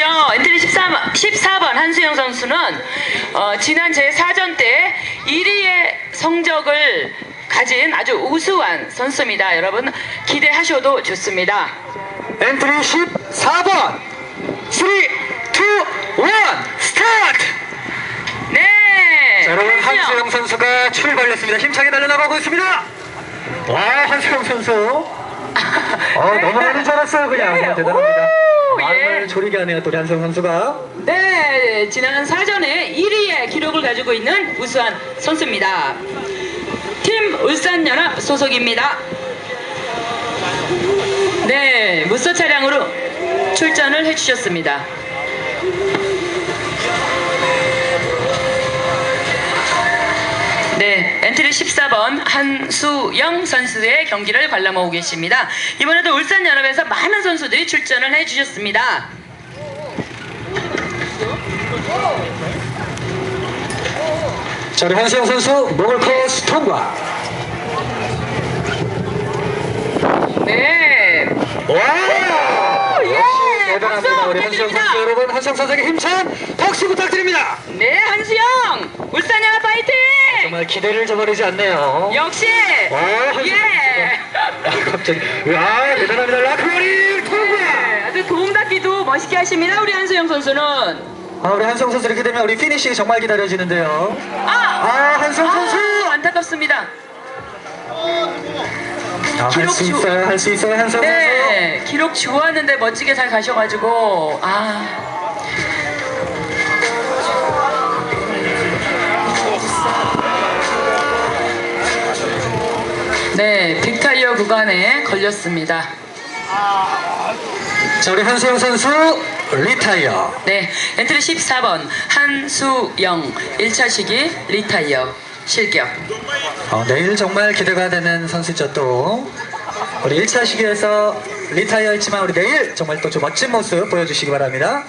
보시죠. 엔트리 14번, 14번 한수영 선수는 어, 지난 제4전 때 1위의 성적을 가진 아주 우수한 선수입니다. 여러분 기대하셔도 좋습니다. 엔트리 14번 3, 2, 1 스타트! 네. 자, 여러분 한수영. 선수가 출발했습니다. 힘차게 달려나가고 있습니다. 와 한수영 선수 어, 네. 넘어가는 줄 알았어요 그냥 네. 대단합니다. 오, 마음을 예. 졸이게 하네요 또 우리 한수영 선수가 네, 지난 사전에 1위의 기록을 가지고 있는 우수한 선수입니다. 팀 울산연합 소속입니다. 네, 무쏘 차량으로 출전을 해주셨습니다. 네, 엔트리 14번 한수영 선수의 경기를 관람하고 계십니다. 이번에도 울산 연합에서 많은 선수들이 출전을 해주셨습니다. 자 우리 한수영 선수 목을 코스 통과. 네, 와! 예, 대단합니다 우리 한수영. 선수. 여러분 한수영 선수에게 힘찬 박수 부탁드립니다. 네, 한수영! 울산연합 파이팅! 기대를 저버리지 않네요 역시! 와, 한수영 예! 아, 갑자기 와 대단합니다 라크머리 통과 네, 아주 도움닫기도 멋있게 하십니다, 우리 한수영 선수는. 아, 우리 한성 선수 이렇게 되면 우리 피니시 정말 기다려지는데요. 아! 아, 선수! 아, 안타깝습니다. 아, 할수 기록 주- 있어요, 할 수 있어요, 선수. 네, 기록 좋았는데 멋지게 잘 가셔가지고, 아. 네, 빅타이어 구간에 걸렸습니다. 자, 우리 한수영 선수 리타이어. 네, 엔트리 14번 한수영 1차 시기 리타이어 실격. 어, 내일 정말 기대가 되는 선수죠, 또. 우리 1차 시기에서 리타이어 했지만 우리 내일 정말 또 좀 멋진 모습 보여주시기 바랍니다.